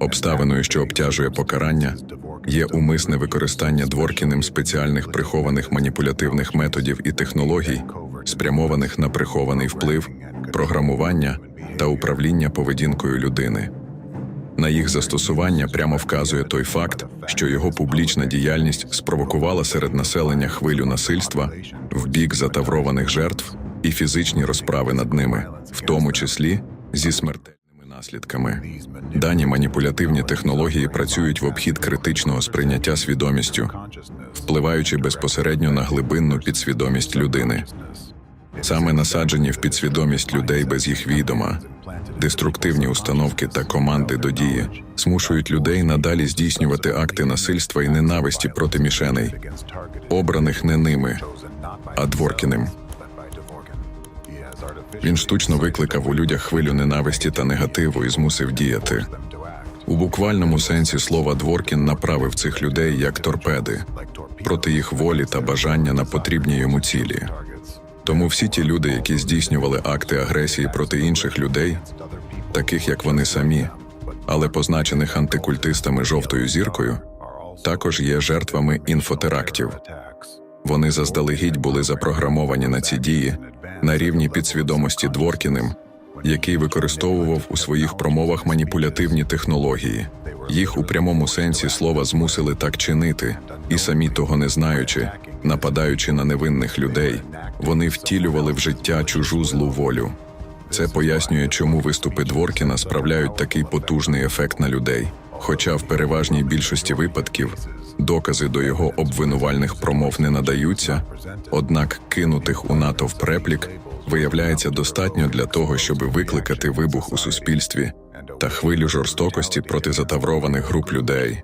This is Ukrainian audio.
Обставиною, що обтяжує покарання, є умисне використання Дворкіним спеціальних прихованих маніпулятивних методів і технологій, спрямованих на прихований вплив, програмування та управління поведінкою людини. На їх застосування прямо вказує той факт, що його публічна діяльність спровокувала серед населення хвилю насильства в бік затаврованих жертв і фізичні розправи над ними, в тому числі зі смертельними наслідками. Дані маніпулятивні технології працюють в обхід критичного сприйняття свідомістю, впливаючи безпосередньо на глибинну підсвідомість людини. Саме насаджені в підсвідомість людей без їх відома, деструктивні установки та команди до дії змушують людей надалі здійснювати акти насильства і ненависті проти мішеней, обраних не ними, а Дворкіним. Він штучно викликав у людях хвилю ненависті та негативу і змусив діяти. У буквальному сенсі слова Дворкін направив цих людей як торпеди проти їх волі та бажання на потрібні йому цілі. Тому всі ті люди, які здійснювали акти агресії проти інших людей, таких як вони самі, але позначених антикультистами жовтою зіркою, також є жертвами інфотерактів. Вони заздалегідь були запрограмовані на ці дії на рівні підсвідомості Дворкіним, який використовував у своїх промовах маніпулятивні технології. Їх у прямому сенсі слова змусили так чинити, і самі того не знаючи, нападаючи на невинних людей, вони втілювали в життя чужу злу волю. Це пояснює, чому виступи Дворкіна справляють такий потужний ефект на людей. Хоча в переважній більшості випадків докази до його обвинувальних промов не надаються, однак кинутих у натовп реплік виявляється достатньо для того, щоб викликати вибух у суспільстві та хвилю жорстокості проти затаврованих груп людей.